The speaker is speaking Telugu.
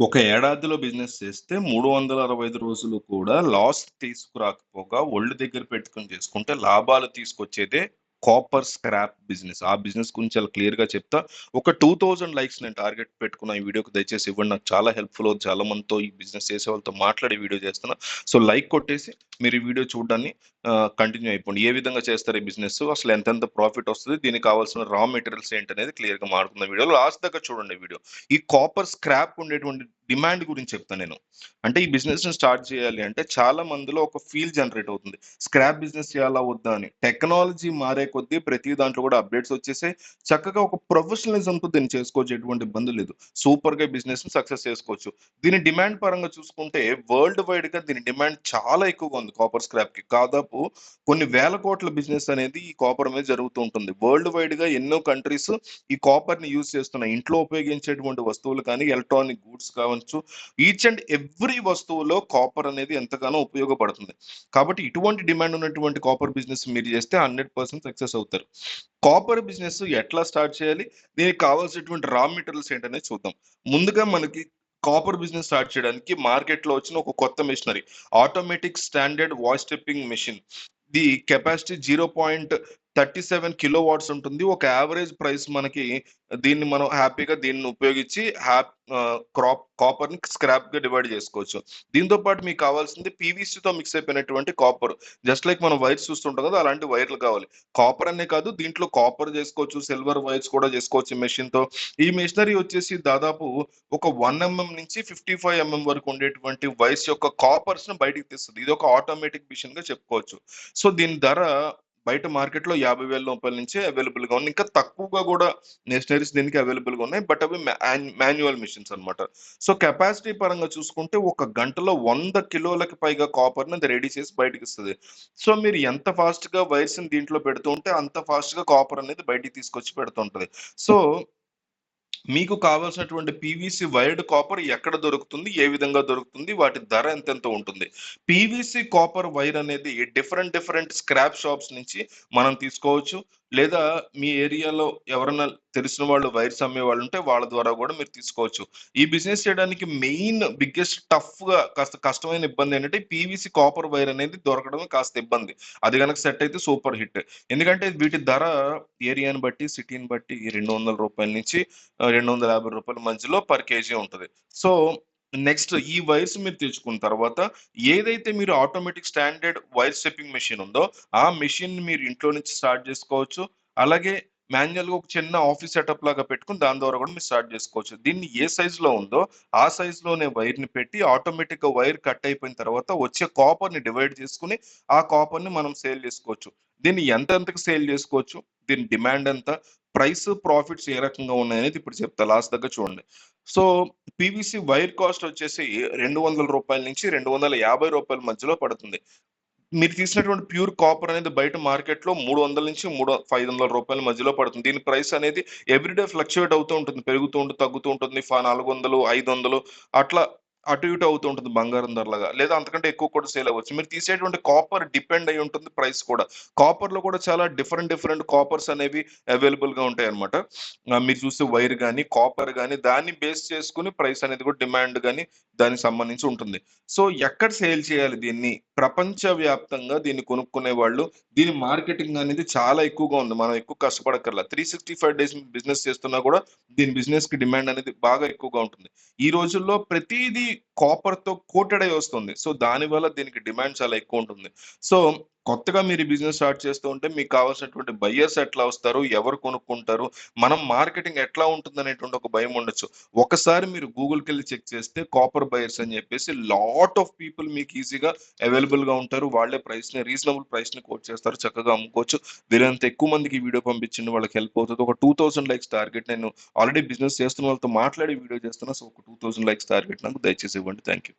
ఒక ఏడాదిలో బిజినెస్ చేస్తే 365 రోజులు కూడా లాస్ తీసుకురాకపోగా ఒళ్ళు దగ్గర పెట్టుకొని చేసుకుంటే లాభాలు తీసుకొచ్చేదే కాపర్ స్క్రాప్ బిజినెస్. ఆ బిజినెస్ గురించి చాలా క్లియర్‌గా చెప్తా. ఒక 2000 లైక్స్ నేను టార్గెట్ పెట్టుకున్న ఈ వీడియోకి దయచేసి ఇవ్వండి. నాకు చాలా హెల్ప్‌ఫుల్ అవుతుంది చాలా మందితో ఈ బిజినెస్ చేసే వాళ్ళతో మాట్లాడి వీడియో చేస్తున్నా. సో, లైక్ కొట్టేసి మీరు ఈ వీడియో చూడడాన్ని కంటిన్యూ అయిపోండి. ఏ విధంగా చేస్తారు ఈ బిజినెస్? అసలు ఎంతెంత ప్రాఫిట్ వస్తుంది దీనికి కావాల్సిన రా మెటీరియల్స్ ఏంటనేది క్లియర్‌గా మారుతుంది వీడియోలో. లాస్ట్ దాకా చూడండి వీడియో. ఈ కాపర్ స్క్రాప్ ఉండేటువంటి డిమాండ్ గురించి చెప్తాను నేను. అంటే ఈ బిజినెస్‌ని స్టార్ట్ చేయాలి అంటే చాలా మందిలో ఒక ఫీల్ జనరేట్ అవుతుంది. స్క్రాప్ బిజినెస్ చేయాలా? వద్దా? అని. టెక్నాలజీ మారే కొద్దీ ప్రతి దాంట్లో కూడా అప్‌డేట్స్ వచ్చేసాయి. చక్కగా ఒక ప్రొఫెషనలిజంతో దీన్ని చేసుకోవచ్చు. ఎటువంటి ఇబ్బంది లేదు. సూపర్‌గా బిజినెస్‌ని సక్సెస్ చేసుకోవచ్చు. దీని డిమాండ్ పరంగా చూసుకుంటే వరల్డ్ వైడ్‌గా దీని డిమాండ్ చాలా ఎక్కువగా ఉంది కాపర్ స్క్రాప్‌కి. దాదాపు కొన్ని వేల కోట్ల బిజినెస్ అనేది ఈ కాపర్ మీద జరుగుతూ ఉంటుంది. వరల్డ్ వైడ్గా ఎన్నో కంట్రీస్ ఈ కాపర్ని యూజ్ చేస్తున్నాయి. ఇంట్లో ఉపయోగించేటువంటి వస్తువులు కానీ, ఎలక్ట్రానిక్ గూడ్స్ కావచ్చు, ఈచ్ అండ్ ఎవ్రీ వస్తువులో కాపర్ అనేది ఎంతగానో ఉపయోగపడుతుంది. కాబట్టి ఇటువంటి డిమాండ్ ఉన్నటువంటి కాపర్ బిజినెస్ మీరు చేస్తే 100% సక్సెస్ అవుతారు. కాపర్ బిజినెస్ ఎట్లా స్టార్ట్ చేయాలి? దీనికి కావాల్సినటువంటి రా మెటీరియల్స్ ఏంటనేది చూద్దాం. ముందుగా మనకి కాపర్ బిజినెస్ స్టార్ట్ చేయడానికి మార్కెట్‌లో వచ్చిన ఒక కొత్త machinery. Automatic standard wire stripping machine. The capacity zero point 0.37 kilo watts ఉంటుంది. ఒక యావరేజ్ ప్రైస్ మనకి దీన్ని మనం హ్యాపీగా దీన్ని ఉపయోగించి హ్యాప్ ఆహ్, క్రాప్ కాపర్‌ని స్క్రాప్‌గా డివైడ్ చేసుకోవచ్చు. దీంతో పాటు మీకు కావాల్సింది పీవీసీతో మిక్స్ అయిపోయినటువంటి కాపర్. జస్ట్ లైక్ మనం వైర్స్ చూస్తుంటాం కదా! అలాంటి వైర్లు కావాలి. కాపర్ అనే కాదు దీంట్లో కాపర్ చేసుకోవచ్చు. సిల్వర్ వైర్స్ కూడా చేసుకోవచ్చు ఈ మెషిన్‌తో. ఈ మెషినరీ వచ్చేసి దాదాపు ఒక వన్ ఎంఎం నుంచి 55 ఎంఎం వరకు ఉండేటువంటి వైర్స్ యొక్క కాపర్స్‌ని బయటికి తీస్తుంది ఇది ఒక ఆటోమేటిక్ మిషన్‌గా చెప్పుకోవచ్చు. సో, దీని ధర బయట మార్కెట్‌లో యాభై వేల రూపాయల నుంచి అవైలబుల్‌గా ఉంది. ఇంకా తక్కువగా కూడా మెషినరీస్ దీనికి అవైలబుల్‌గా ఉన్నాయి. బట్ అవి మాన్యువల్ మిషన్స్ అన్నమాట. సో, కెపాసిటీ పరంగా చూసుకుంటే ఒక గంటలో వంద కిలోలకి పైగా కాపర్‌ని అది రెడీ చేసి బయటికిస్తది. సో, మీరు ఎంత ఫాస్ట్‌గా వైర్స్‌ని దీంట్లో పెడుతూ ఉంటే అంత ఫాస్ట్‌గా కాపర్ అనేది బయటికి తీసుకొచ్చి పెడుతుంటది. సో, మీకు కావాల్సినటువంటి పీవీసీ వైర్డ్ కాపర్ ఎక్కడ దొరుకుతుంది? ఏ విధంగా దొరుకుతుంది? వాటి ధర ఎంతెంత ఉంటుంది? పీవీసీ కాపర్ వైర్ అనేది డిఫరెంట్ డిఫరెంట్ స్క్రాప్ షాప్స్ నుంచి మనం తీసుకోవచ్చు. లేదా మీ ఏరియాలో ఎవరన్నా తెలిసిన వాళ్ళు వైర్స్ అమ్మేవాళ్ళు ఉంటే వాళ్ళ ద్వారా కూడా మీరు తీసుకోవచ్చు. ఈ బిజినెస్ చేయడానికి మెయిన్ బిగ్గెస్ట్ టఫ్‌గా కాస్త కష్టమైన ఇబ్బంది ఏంటంటే పీవీసీ కాపర్ వైర్ అనేది దొరకడం కాస్త ఇబ్బంది. అది గనక సెట్ అయితే సూపర్ హిట్. ఎందుకంటే వీటి ధర ఏరియాని బట్టి, సిటీని బట్టి రెండు వందల రూపాయల నుంచి రెండు వందల యాభై రూపాయల మధ్యలో పర్ కేజీ ఉంటుంది సో, నెక్స్ట్ ఈ వైర్స్ మీరు తెచ్చుకున్న తర్వాత ఏదైతే మీరు automatic standard wire stripping machine ఉందో ఆ మెషిన్‌ని మీరు ఇంట్లో నుంచి స్టార్ట్ చేసుకోవచ్చు. అలాగే మాన్యువల్గా ఒక చిన్న ఆఫీస్ సెటప్ లాగా పెట్టుకొని దాని ద్వారా కూడా మీరు స్టార్ట్ చేసుకోవచ్చు. దీన్ని ఏ సైజులో ఉందో ఆ సైజులోనే వైర్‌ని పెట్టి ఆటోమేటిక్‌గా వైర్ కట్ అయిపోయిన తర్వాత వచ్చే కాపర్‌ని డివైడ్ చేసుకొని ఆ కాపర్‌ని మనం సేల్ చేసుకోవచ్చు. దీన్ని ఎంతెంతకు సేల్ చేసుకోవచ్చు? దీని డిమాండ్ ఎంత? ప్రైస్, ప్రాఫిట్స్ ఏ రకంగా ఉన్నాయనేది ఇప్పుడు చెప్తా. లాస్ట్ దగ్గర చూడండి. సో, పీవీసీ వైర్ కాస్ట్ వచ్చేసి రెండు వందల రూపాయల నుంచి రెండు వందల యాభై రూపాయల మధ్యలో పడుతుంది. మీరు తీసినటువంటి ప్యూర్ కాపర్ అనేది బయట మార్కెట్‌లో 300 నుంచి మూడు ఐదు వందల రూపాయల మధ్యలో పడుతుంది. దీని ప్రైస్ అనేది ఎవ్రీడే ఫ్లక్చువేట్ అవుతూ ఉంటుంది. పెరుగుతూ ఉంటుంది, తగ్గుతూ ఉంటుంది. నాలుగు వందలు ఐదు వందలు అట్లా అటు ఇటు అవుతూ ఉంటుంది బంగారం ధరలాగా. లేదా అంతకంటే ఎక్కువ కూడా సేల్ అవ్వచ్చు. మీరు తీసేటువంటి కాపర్ డిపెండ్ అయి ఉంటుంది ప్రైస్ కూడా. కాపర్‌లో కూడా చాలా డిఫరెంట్ డిఫరెంట్ కాపర్స్ అనేవి అవైలబుల్‌గా ఉంటాయి అనమాట మీరు చూస్తే వైర్ కానీ కాపర్ కానీ దాన్ని బేస్ చేసుకుని ప్రైస్ అనేది కూడా డిమాండ్ కానీ దానికి సంబంధించి ఉంటుంది. సో, ఎక్కడ సేల్ చేయాలి దీన్ని? ప్రపంచవ్యాప్తంగా దీన్ని కొనుక్కునే వాళ్ళు దీని మార్కెటింగ్ అనేది చాలా ఎక్కువగా ఉంది. మనం ఎక్కువ కష్టపడక్కర్లా. 365 డేస్ బిజినెస్ చేస్తున్నా కూడా దీని బిజినెస్కి డిమాండ్ అనేది బాగా ఎక్కువగా ఉంటుంది. ఈ రోజుల్లో ప్రతిదీ week. కాపర్‌తో కోటెడ్ అయి వస్తుంది. సో, దానివల్ల దీనికి డిమాండ్ చాలా ఎక్కువ ఉంటుంది. సో, కొత్తగా మీరు బిజినెస్ స్టార్ట్ చేస్తూ ఉంటే మీకు కావాల్సినటువంటి బయ్యర్స్ ఎట్లా వస్తారు? ఎవరు కొనుక్కుంటారు? మనం మార్కెటింగ్ ఎట్లా ఉంటుందనేటువంటి ఒక భయం ఉండొచ్చు. ఒకసారి మీరు గూగుల్కి వెళ్ళి చెక్ చేస్తే కాపర్ బయర్స్ అని చెప్పేసి లాట్ ఆఫ్ పీపుల్ మీకు ఈజీగా అవైలబుల్‌గా ఉంటారు. వాళ్ళే ప్రైస్‌ని రీజనబుల్ ప్రైస్‌ని కోట్ చేస్తారు. చక్కగా అమ్ముకోవచ్చు. వీరంత ఎక్కువ మందికి ఈ వీడియో పంపించండి. వాళ్ళకి హెల్ప్ అవుతుంది ఒక 2000 లైక్స్ టార్గెట్ నేను ఆల్రెడీ బిజినెస్ చేస్తున్న వాళ్ళతో మాట్లాడి వీడియో చేస్తున్నా. సో, ఒక 2000 లైక్స్ టార్గెట్ నాకు దయచేసి want to thank you.